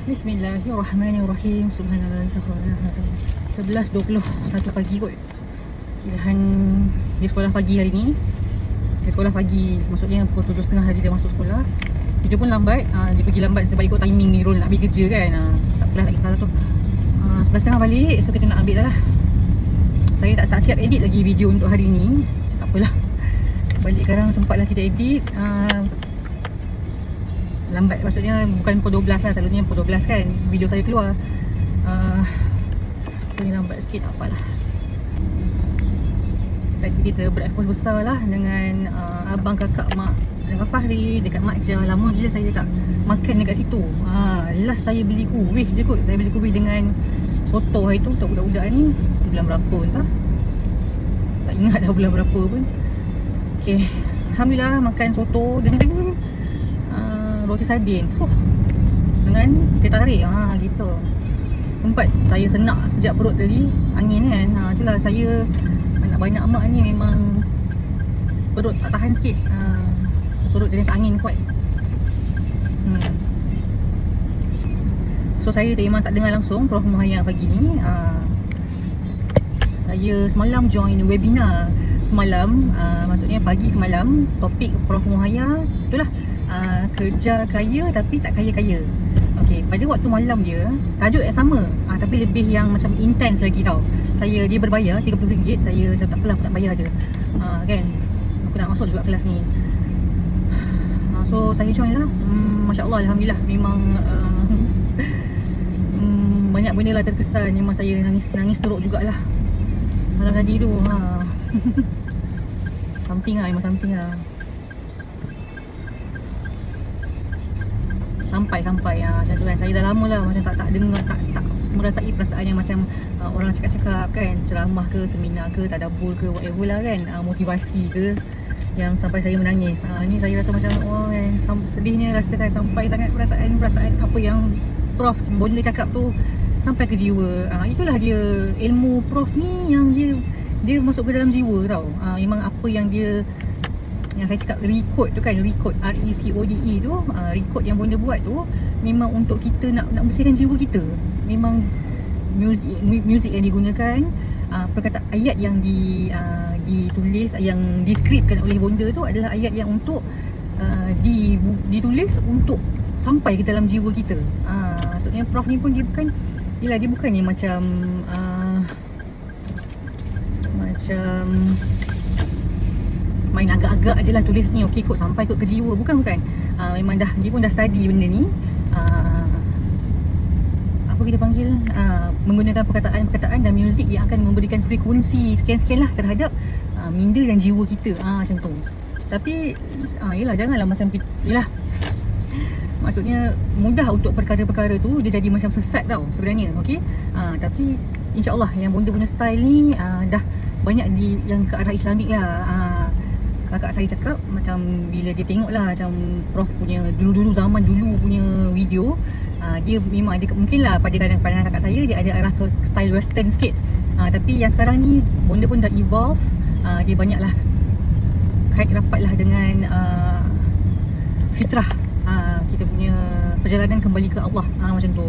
Bismillahirrahmanirrahim. Subhanallah. Subhanallah. 11.21 pagi kot. Pilihan dia sekolah pagi hari ni. Dia sekolah pagi. Maksudnya pukul 7.30 hari dia masuk sekolah. Dia pun lambat. Uh, dia pergi lambat sebab ikut timing Nirul nak pergi kerja kan. Uh, tak apalah tak kisah lah tu. Uh, 11.30 balik. So kita nak ambil dah lah. Saya tak, tak siap edit lagi video untuk hari ni. Tak apalah. Balik sekarang sempatlah kita edit. Uh, lambat. Maksudnya bukan pukul 12 lah selalunya pukul 12 kan video saya keluar. Uh, so ni lambat sikit apalah. Tadi kita breakfast besar lah dengan uh, abang kakak mak dengan Fahri dekat Mak Jah. Lama gila saya tak makan dekat situ. Uh, last saya beli kuih je kot. Saya beli kuih dengan soto hari tu untuk budak-budak ni. Bulan berapa entah. Tak ingat dah bulan berapa pun. Okay, Alhamdulillah makan soto. Dengan roti sardin. Huh. Dengan teh tarik. Ha gitu. Sempat saya senak sekejap perut tadi angin kan. Ha itulah saya anak banyak mak ni memang perut tak tahan sikit. Ha, perut jenis angin kuat. Hmm. So saya memang tak dengar langsung Prof Muhayya pagi ni. Ha, saya semalam join webinar semalam uh, maksudnya pagi semalam topik Prof Muhaya itulah uh, kerja kaya tapi tak kaya-kaya. Okey, pada waktu malam dia tajuk yang sama. Uh, tapi lebih yang macam intense lagi tau. Saya dia berbayar RM30 saya macam tak aku tak bayar je uh, kan? Aku nak masuk juga kelas ni. Uh, so saya join lah. Hmm, Masya Allah Alhamdulillah. Memang uh, hmm, banyak benda lah terkesan. Memang saya nangis nangis teruk jugalah. Malam tadi tu ha. something lah memang something lah sampai sampai ya macam tu kan. Saya dah lama lah macam tak tak dengar tak tak merasai perasaan yang macam uh, orang cakap-cakap kan. Ceramah ke seminar ke tadabbur ke whatever lah kan. Uh, motivasi ke yang sampai saya menangis. Uh, ni saya rasa macam oh kan sedihnya rasa kan sampai sangat perasaan perasaan apa yang prof bonda cakap tu sampai ke jiwa. Uh, itulah dia ilmu prof ni yang dia dia masuk ke dalam jiwa tau. Uh, memang apa yang dia yang saya cakap record tu kan record R E C O D E tu uh, record yang bonda buat tu memang untuk kita nak nak bersihkan jiwa kita. Memang music music yang digunakan uh, perkataan ayat yang di uh, ditulis yang diskripkan oleh bonda tu adalah ayat yang untuk uh, di ditulis untuk sampai ke dalam jiwa kita. Uh, maksudnya prof ni pun dia bukan Yelah dia bukan ni macam uh, Macam Main agak-agak je lah tulis ni. Okay kot sampai kot ke jiwa. Bukan bukan. Uh, Memang dah Dia pun dah study benda ni. Uh, Apa kita panggil? Uh, Menggunakan perkataan-perkataan dan muzik Yang akan memberikan frekuensi Sekian-sekian lah terhadap uh, Minda dan jiwa kita. Uh, Macam tu. Tapi uh, Yelah janganlah macam Yelah. Maksudnya mudah untuk perkara-perkara tu dia jadi macam sesat tau sebenarnya okey? Uh, tapi insyaallah yang bonda punya style ni uh, dah banyak di yang ke arah islamik lah. Uh, kakak saya cakap macam bila dia tengok lah macam prof punya dulu-dulu zaman dulu punya video uh, dia memang ada mungkin lah pada kadang pandangan kakak saya dia ada arah ke style western sikit. Uh, tapi yang sekarang ni bonda pun dah evolve. Uh, dia banyak lah kait rapat lah dengan uh, fitrah ha, kita punya perjalanan kembali ke Allah. Ha, macam tu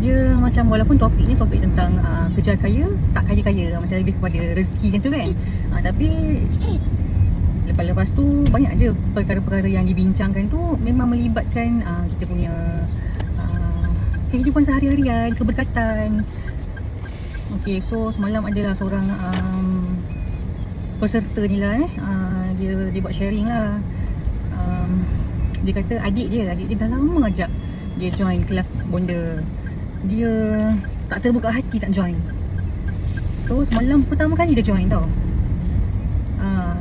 dia macam walaupun topik ni topik tentang uh, kejar kaya tak kaya-kaya macam lebih kepada rezeki macam tu kan. Ha, tapi lepas-lepas tu banyak je perkara-perkara yang dibincangkan tu memang melibatkan uh, kita punya uh, kehidupan sehari-harian keberkatan. Okay, so semalam adalah seorang um, peserta ni lah eh. Uh, dia dia buat sharing lah. Um, dia kata adik dia adik dia dah lama ajak dia join kelas bonda dia tak terbuka hati tak join. So semalam pertama kali dia join tau. Uh,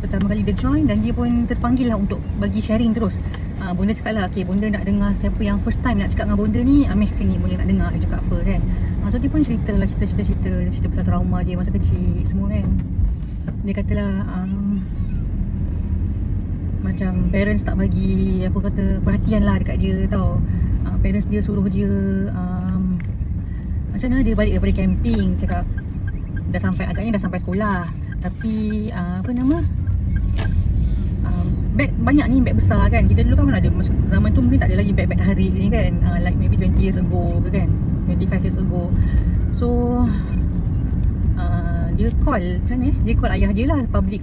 pertama kali dia join dan dia pun terpanggil lah untuk bagi sharing terus. Uh, bonda cakap lah okay bonda nak dengar siapa yang first time nak cakap dengan bonda ni ameh sini boleh nak dengar. Dia cakap apa kan. Uh, so dia pun cerita lah cerita-cerita cerita pasal trauma dia masa kecil semua kan. Dia katalah um, macam parents tak bagi apa kata perhatian lah dekat dia tau parents dia suruh dia um, macam mana dia balik daripada camping cakap dah sampai agaknya dah sampai sekolah. Tapi uh, apa nama um, beg banyak ni beg besar kan. Kita dulu kan mana ada zaman tu mungkin tak ada lagi beg-beg tarik ni kan. Uh, like maybe 20 years ago ke kan 25 years ago. So uh, dia call macam ni dia call ayah dia lah public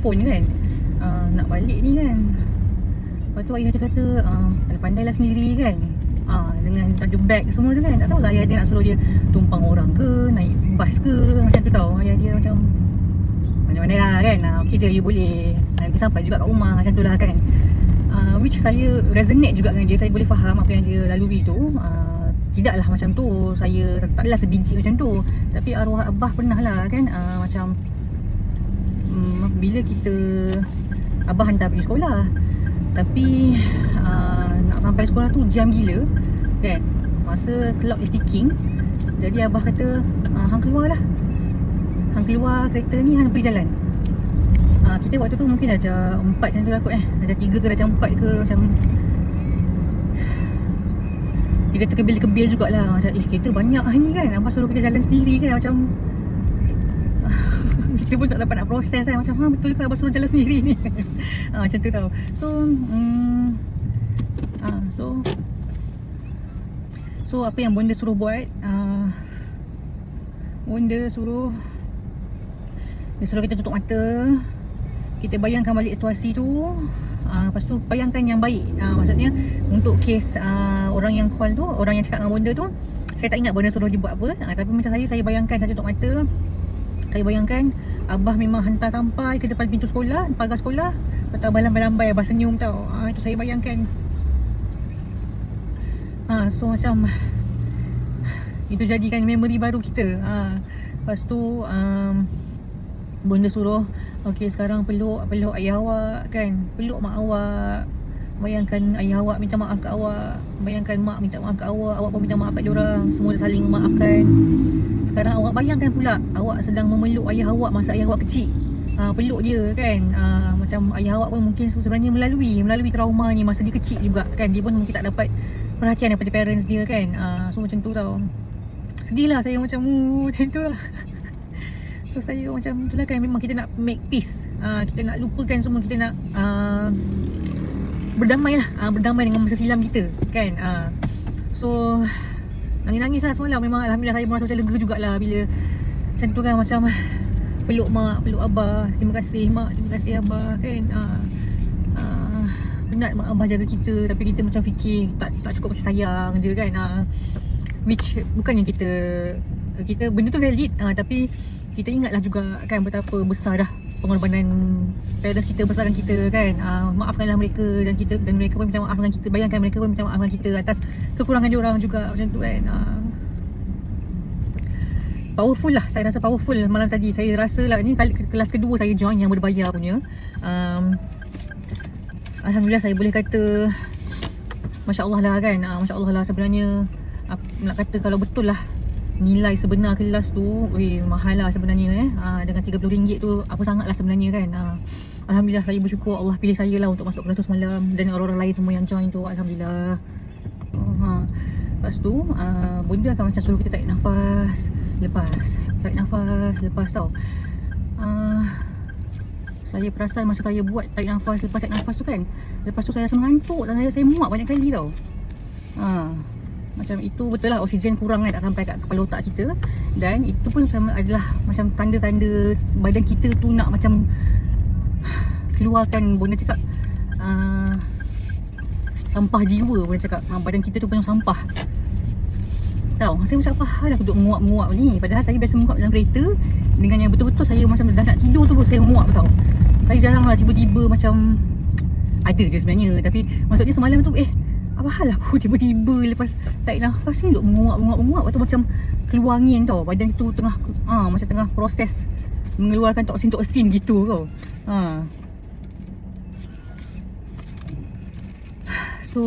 phone kan. Uh, nak balik ni kan lepas tu ayah dia kata uh, pandai lah sendiri kan. Uh, dengan ada beg semua tu kan tak tahulah ayah dia nak suruh dia tumpang orang ke naik bas ke macam tu tau. Ayah dia macam mana-mana lah kan uh, okey je you boleh. Nanti sampai juga kat rumah macam tu lah kan. Uh, which saya resonate juga dengan dia saya boleh faham apa yang dia lalui tu. Uh, tidaklah macam tu saya tak adalah sebiji macam tu. Tapi arwah abah pernah lah kan uh, macam um, bila kita abah hantar pergi sekolah tapi uh, nak sampai sekolah tu jam gila kan? Masa clock is ticking. Jadi abah kata uh, hang keluar lah. Hang keluar kereta ni hang pergi jalan. Uh, kita waktu tu mungkin dah jam 4 macam tu lah kot eh. Dah jam 3 ke dah jam 4 ke macam kita terkebil-kebil jugalah. Macam eh kereta banyak lah ni kan. Abah suruh kita jalan sendiri kan macam kita pun tak dapat nak proses kan. Macam ha betul ke abah suruh jalan sendiri ni? Ha, macam tu tau. So mm, ah so so apa yang bonda suruh buat uh, bonda suruh dia suruh kita tutup mata. Kita bayangkan balik situasi tu uh, lepas tu bayangkan yang baik. Uh, maksudnya untuk kes uh, orang yang call tu orang yang cakap dengan bonda tu saya tak ingat bonda suruh dia buat apa. Uh, tapi macam saya saya bayangkan saya tutup mata saya bayangkan Abah memang hantar sampai ke depan pintu sekolah Pagar sekolah Lepas tu Abah lambai-lambai Abah senyum tau. Ha, Itu saya bayangkan. Ha, So macam Itu jadikan memori baru kita. Ha, Lepas tu um, Bunda suruh Okay sekarang peluk Peluk ayah awak kan? Peluk mak awak Bayangkan ayah awak minta maaf kat awak. Bayangkan mak minta maaf kat awak. Awak pun minta maaf kat diorang Semua dah saling memaafkan. Sekarang awak bayangkan pula Awak sedang memeluk ayah awak Masa ayah awak kecil. Ha, Peluk dia kan. Ha, Macam ayah awak pun mungkin sebenarnya melalui Melalui trauma ni Masa dia kecil juga kan. Dia pun mungkin tak dapat Perhatian daripada parents dia kan. Ha, So macam tu tau. Sedih lah saya macam Macam tu lah. So saya macam tu lah kan Memang kita nak make peace. Ha, Kita nak lupakan semua Kita nak uh, berdamai lah uh, Berdamai dengan masa silam kita Kan? Uh, So Nangis-nangis lah semalam. Memang Alhamdulillah saya merasa macam lega jugalah Bila Macam tu kan macam Peluk mak Peluk abah. Terima kasih mak Terima kasih abah Kan? Uh, Penat mak abah jaga kita. Tapi kita macam fikir Tak tak cukup macam sayang je kan? Uh, Which Bukannya kita Kita benda tu valid. Uh, Tapi Kita ingatlah juga Kan betapa besar dah pengorbanan parents kita besarkan kita kan. Uh, maafkanlah mereka dan kita dan mereka pun minta maaf dengan kita. Bayangkan mereka pun minta maaf dengan kita atas kekurangan dia orang juga macam tu kan. Uh, powerful lah saya rasa powerful malam tadi. Saya rasa lah ni kelas kedua saya join yang berbayar punya. Um, Alhamdulillah saya boleh kata Masya Allah lah kan. Uh, Masya Allah lah sebenarnya. Uh, Nak kata kalau betul lah nilai sebenar kelas tu Weh mahal lah sebenarnya eh. Ha, Dengan RM30 tu apa sangat lah sebenarnya kan? Ha, Alhamdulillah saya bersyukur Allah pilih saya lah untuk masuk kelas tu semalam Dan orang-orang lain semua yang join tu Alhamdulillah. Ha. Lepas tu uh, benda akan macam suruh kita tarik nafas Lepas Tarik nafas Lepas tau. Uh, Saya perasan masa saya buat tarik nafas Lepas tarik nafas tu kan Lepas tu saya rasa mengantuk Dan saya, saya muak banyak kali tau. Ha, macam itu betul lah oksigen kurang kan tak sampai kat kepala otak kita. Dan itu pun sama adalah macam tanda-tanda badan kita tu nak macam keluarkan benda cakap uh, sampah jiwa boleh cakap. Uh, badan kita tu penuh sampah. Tahu saya macam apa hal aku duduk muak-muak ni? Padahal saya biasa muak dalam kereta. Dengan yang betul-betul saya macam dah nak tidur tu saya muak tau. Saya jarang lah tiba-tiba macam ada je sebenarnya. Tapi maksudnya semalam tu eh apa hal aku tiba-tiba lepas tarik nafas ni duk menguap-menguap-menguap Lepas tu macam keluar angin tau. Badan tu tengah ha, macam tengah proses Mengeluarkan toksin-toksin gitu tau. Ha. So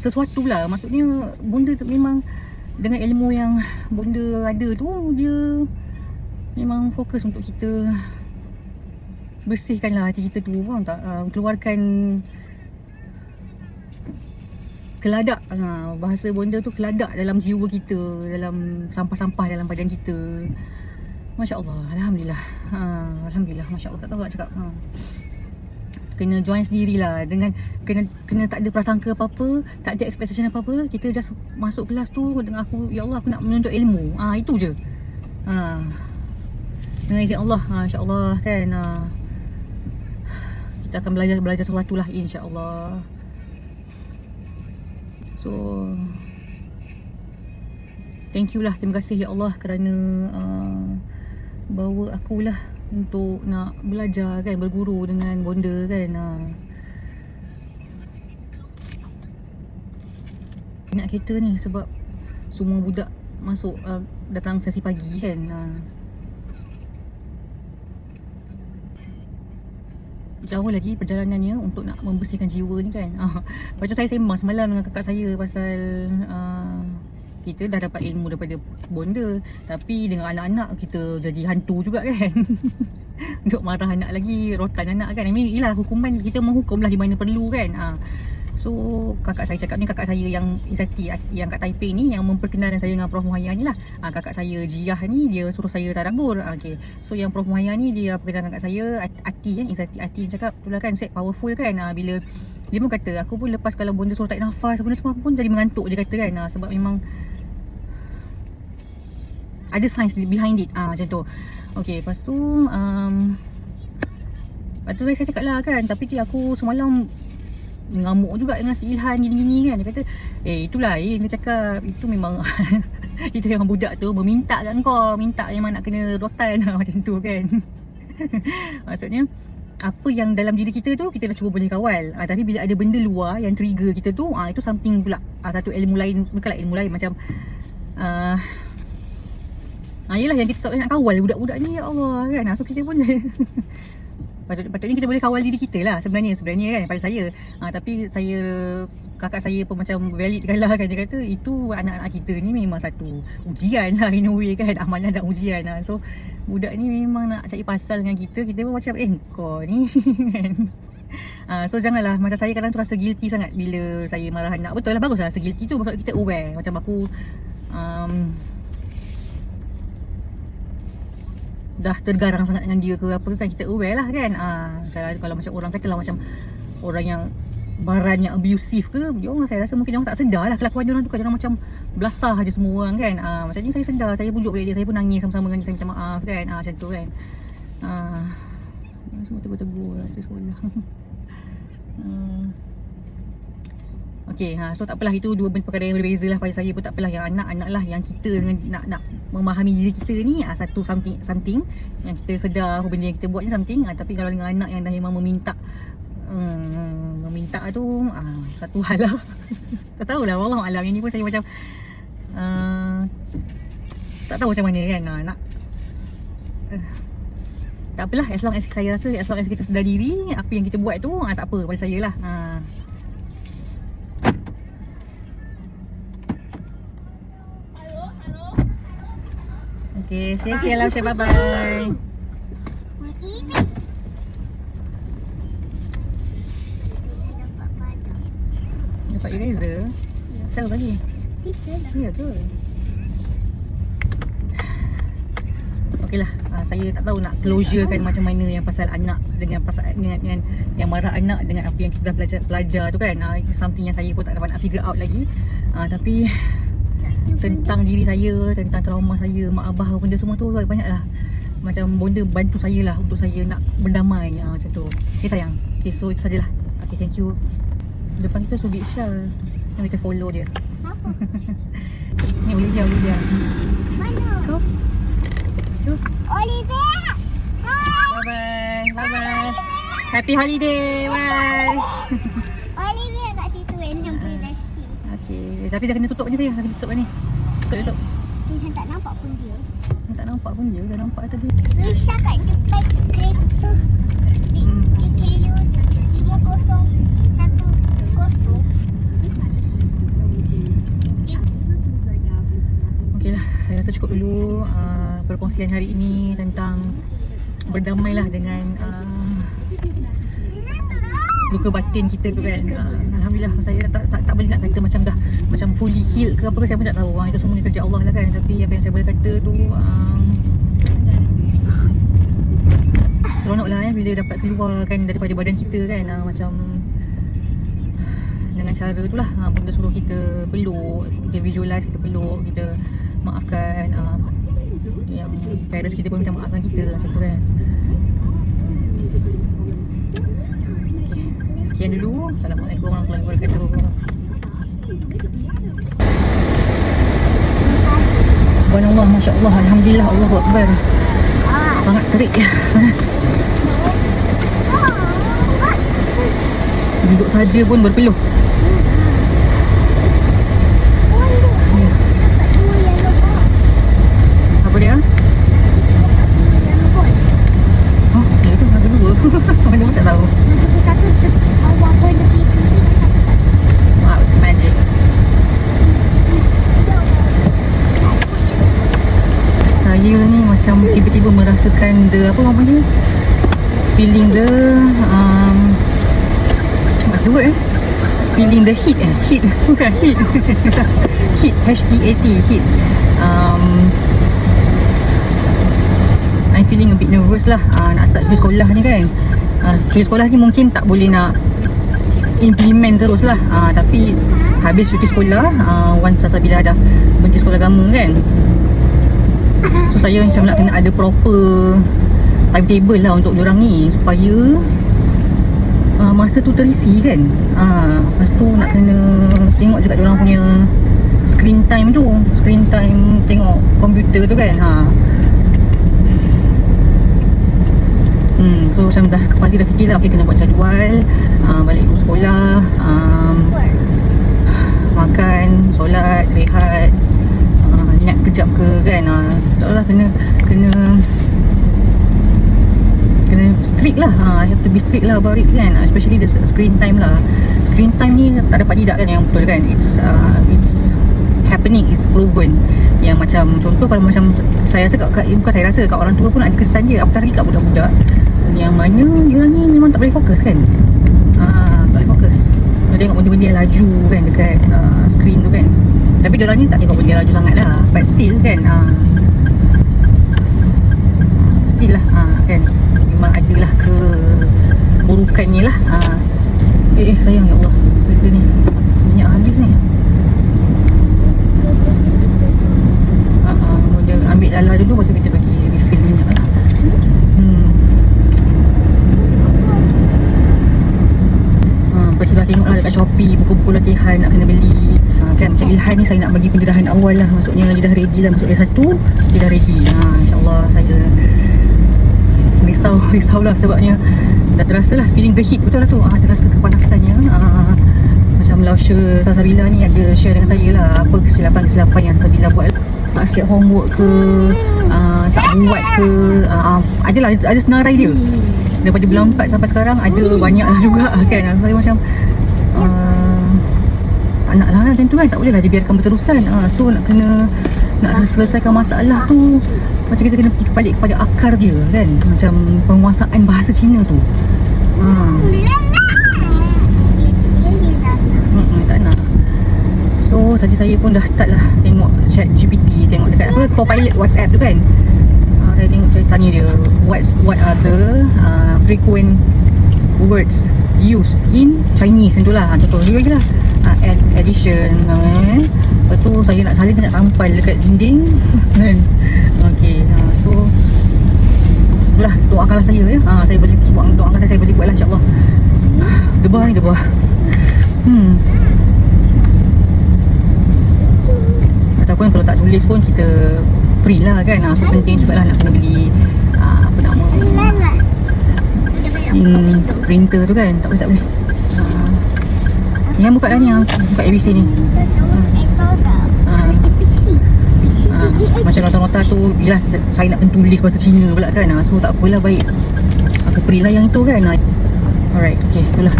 Sesuatu lah. Maksudnya Bunda tu memang Dengan ilmu yang Bunda ada tu Dia Memang fokus untuk kita Bersihkan lah hati kita tu. Faham tak? Uh, keluarkan keladak ha, bahasa bonda tu keladak dalam jiwa kita dalam sampah-sampah dalam badan kita Masya Allah Alhamdulillah ha, Alhamdulillah Masya Allah tak tahu nak cakap ha. kena join sendirilah dengan kena kena tak ada prasangka apa-apa, tak ada expectation apa-apa. Kita just masuk kelas tu dengan aku, ya Allah aku nak menuntut ilmu. Ah itu je. Ha. Dengan izin Allah, ha, insya-Allah kan. Ha. Kita akan belajar belajar sesuatu lah insya-Allah. So Thank you lah Terima kasih ya Allah Kerana uh, Bawa akulah Untuk nak belajar kan Berguru dengan bonda kan uh. Nak kereta ni sebab Semua budak Masuk uh, Datang sesi pagi kan uh. Jauh lagi perjalanannya Untuk nak membersihkan jiwa ni kan. Lepas tu saya sembang semalam Dengan kakak saya Pasal uh, kita dah dapat ilmu daripada bonda Tapi dengan anak-anak kita jadi hantu juga kan Untuk marah anak lagi, rotan anak kan I mean, yelah hukuman, kita menghukum lah di mana perlu kan ha. So kakak saya cakap ni kakak saya yang Isati yang kat Taipei ni Yang memperkenalkan saya dengan Prof. Muhayya ni lah. Ha, Kakak saya Jiah ni dia suruh saya tadabur. Ha, okay. So yang Prof. Muhayya ni dia perkenalkan kat saya Ati kan, Isati Ati yang cakap tu lah kan set powerful kan? Ha, Bila dia pun kata aku pun lepas kalau bonda suruh tarik nafas Benda semua aku pun jadi mengantuk dia kata kan. Ha, Sebab memang ada science behind it. Ah macam tu. Okay lepas tu um, Lepas tu saya cakap lah kan Tapi aku semalam Ngamuk juga dengan si Ilhan gini-gini kan. Dia kata Eh itulah eh Dia cakap Itu memang Itu yang budak tu Meminta kat kau Minta memang nak kena rotan. Macam tu kan. Maksudnya apa yang dalam diri kita tu kita dah cuba boleh kawal. Ha, tapi bila ada benda luar yang trigger kita tu ah ha, itu something pula. Ha, satu ilmu lain bukanlah ilmu lain macam uh, Ha, yelah yang kita tak nak kawal budak-budak ni ya Allah kan. Ha, so kita pun patut, patutnya kita boleh kawal diri kita lah sebenarnya sebenarnya kan pada saya. Ha, tapi saya kakak saya pun macam valid kan lah kan dia kata itu anak-anak kita ni memang satu ujian lah in a way kan amanah dan ujian lah. So budak ni memang nak cari pasal dengan kita kita pun macam eh kau ni kan. Uh, so janganlah macam saya kadang tu rasa guilty sangat bila saya marah anak. Betul lah baguslah rasa guilty tu sebab kita aware macam aku um, dah tergarang sangat dengan dia ke apa kan kita aware lah kan. Ah uh, kalau macam orang katalah macam orang yang baran yang abusive ke orang saya rasa mungkin orang tak sedar lah kelakuan dia orang tu. Kan orang macam belasah aja semua orang kan. Uh, macam ni saya sedar saya pujuk balik dia saya pun nangis sama-sama dengan dia saya minta maaf kan. Uh, macam tu kan. Uh, semua tegur-tegur lah sekolah. Uh, Okay, ha, so tak apalah itu dua perkara yang berbeza lah pada saya pun tak apalah. Yang anak-anak lah yang kita dengan nak nak memahami diri kita ni ha, satu something something. Yang kita sedar apa benda yang kita buat ni something ha, tapi kalau dengan anak yang dah memang meminta hmm, meminta tu ha, satu hal lah. Tak tahulah Allah alam. Ini pun saya macam uh, tak tahu macam mana kan ha, nak uh, tak apalah. As long as saya rasa as long as kita sedar diri apa yang kita buat tu ha, tak apa pada saya lah. Ha. Okay, see you, lah, bye bye. Dapat eraser? Siapa bagi? Teacher lah. Ya ke? Okey lah, uh, saya tak tahu nak closure kan macam mana yang pasal anak dengan pasal dengan, dengan yang marah anak dengan apa yang kita belajar belajar tu kan. Uh, something yang saya pun tak dapat nak figure out lagi. Uh, tapi tentang diri saya, tentang trauma saya, mak abah benda semua tu banyak lah Macam bonda bantu saya lah untuk saya nak berdamai. Ha, macam tu. Okay sayang, okay so itu sajalah. Okay thank you. Depan kita Subik Syal Yang kita follow dia. Apa? Ni Olivia, Olivia. Mana? Tu Tu Olivia! Bye bye, bye bye. Happy holiday, bye. Olivia kat situ William Privacy. Okay, tapi dah kena tutup je sayang, dah kena tutup ni William tak nampak pun dia. Ni tak nampak pun dia, dah nampak tadi Susah kat depan kereta. Di, di KU 5010. Okey saya rasa cukup dulu uh, perkongsian hari ini tentang berdamailah dengan uh, luka batin kita tu kan. Uh, Alhamdulillah saya tak, tak tak boleh nak kata macam dah macam fully healed ke apa ke saya pun tak tahu. Uh, itu semua ni kerja Allah lah kan. Tapi apa yang saya boleh kata tu um, seronok lah eh bila dapat keluar kan daripada badan kita kan uh, macam dengan cara tu lah uh, benda suruh kita peluk kita visualize kita peluk kita maafkan uh, yang parents kita pun macam maafkan kita macam tu kan. Sekian dulu. Assalamualaikum warahmatullahi wabarakatuh. Subhanallah, Masya Allah, Alhamdulillah, Allahu Akbar. Sangat terik ya, panas. Duduk saja pun berpeluh Ya. Apa dia? Oh, dia tu ada dua Mana pun tak tahu Wow, it's magic Saya ni macam merasakan the Apa orang panggil Feeling the um, What's the word eh? Feeling the heat eh? Heat Bukan heat. Heat H-E-A-T Heat. Um, I'm feeling a bit nervous lah. Uh, Nak start sekolah ni kan. Uh, sekolah ni mungkin tak boleh nak Implement terus lah. Uh, Tapi Habis cuti sekolah uh, Once Sabila dah Berhenti sekolah agama kan So saya macam nak kena ada proper Timetable lah untuk diorang ni Supaya uh, Masa tu terisi kan uh, Lepas tu nak kena Tengok juga diorang punya Screen time tu Screen time Tengok komputer tu kan ha. Hmm, so macam dah kepala dah fikir lah Okay kena buat jadual uh, Balik dulu sekolah um, Makan Solat Rehat Nap kejap ke kan? Uh, Tak tahu lah kena Kena Kena strict lah. Uh, Have to be strict lah about it kan? Uh, Especially the screen time lah. Screen time ni tak dapat tidak kan yang betul kan? It's uh, It's happening It's proven. Yang macam Contoh kalau macam Saya rasa kat, kat Bukan saya rasa Kat orang tua pun ada kesan dia. Apatah lagi kat budak-budak. Yang mana Diorang ni memang tak boleh fokus kan? Ah, Tak boleh fokus. Dia tengok benda-benda yang laju kan Dekat uh, screen tu kan Tapi diorang ni tak tengok benda laju sangat lah. But still kan ah, Still lah ah, kan. Memang adalah ke Burukannya lah ah. Eh, sayang ya Allah. Benda ni. Minyak habis ni. Ah, Dia ambil lala dulu Lepas tu kita bagi refill minyak lah Hmm Ha, lepas tu dah tengok lah dekat Shopee Buku-buku latihan nak kena beli. Ha, Kan macam Ilhan ni saya nak bagi pendarahan awal lah. Maksudnya dia dah ready lah Masuk S1 Dia dah ready. Ha, InsyaAllah saya Risau, risau lah sebabnya Dah terasa lah feeling the heat betul lah tu. Ha, Terasa kepanasannya. Ha, Macam Lausha Sasabila ni ada share dengan saya lah Apa kesilapan-kesilapan yang Sasabila buat. Tak siap homework ke uh, Tak buat ke uh, Adalah ada, ada senarai dia Daripada bulan 4 sampai sekarang Ada banyak lah juga kan? Saya macam uh, Tak nak lah macam tu kan Tak boleh lah dibiarkan berterusan. Uh, So nak kena Nak selesaikan masalah tu Macam kita kena pergi balik kepada akar dia kan? Macam penguasaan bahasa Cina tu. Uh, tak nak. So tadi saya pun dah start lah Tengok chat GPT Tengok dekat apa Copilot WhatsApp tu kan uh, Saya tengok saya tanya dia. What's, What are the uh, Frequent Words Used in Chinese? Macam tu lah. Contoh dia je lah. Uh, add, Addition. Uh, Lepas tu saya nak salin Saya nak tampal dekat dinding. Kan? Okay uh, So Itulah doakanlah saya ya. Ha, saya boleh sebab doakan saya saya boleh buat lah insya-Allah. Debah ni debah. Hmm. Ataupun kalau tak tulis pun kita print lah kan. Ha, so penting juga lah nak kena beli ha, apa nama ink printer tu kan. Tak boleh tak boleh. Ha. Yang buka dah ni yang buka ABC ni. Ha. Macam nota-nota tu Bila saya nak tulis bahasa Cina pula kan ha, So tak apalah baik Aku print lah yang itu kan ha. Alright, okay, itulah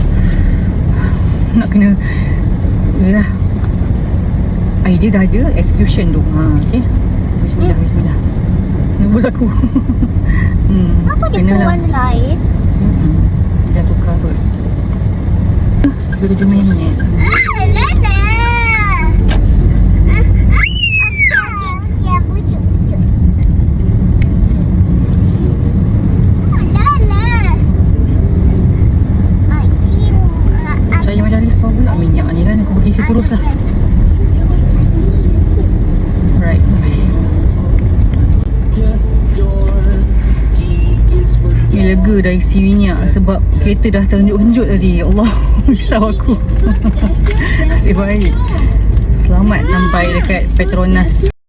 Nak kena Itulah Idea dah ada, execution tu ha, Okay Bismillah, bismillah Nervous aku hmm, Apa dia pun kenalah. warna lain? Hmm, Dah tukar kot 37 minit Ah, Lala. Ah, ah, ah. Dia pucuk-pucuk. Ah, Lala. kurus lah Right babe Dah isi minyak sebab kereta dah terhenjut-henjut tadi. Ya Allah, risau aku. Nasib baik. Selamat sampai dekat Petronas.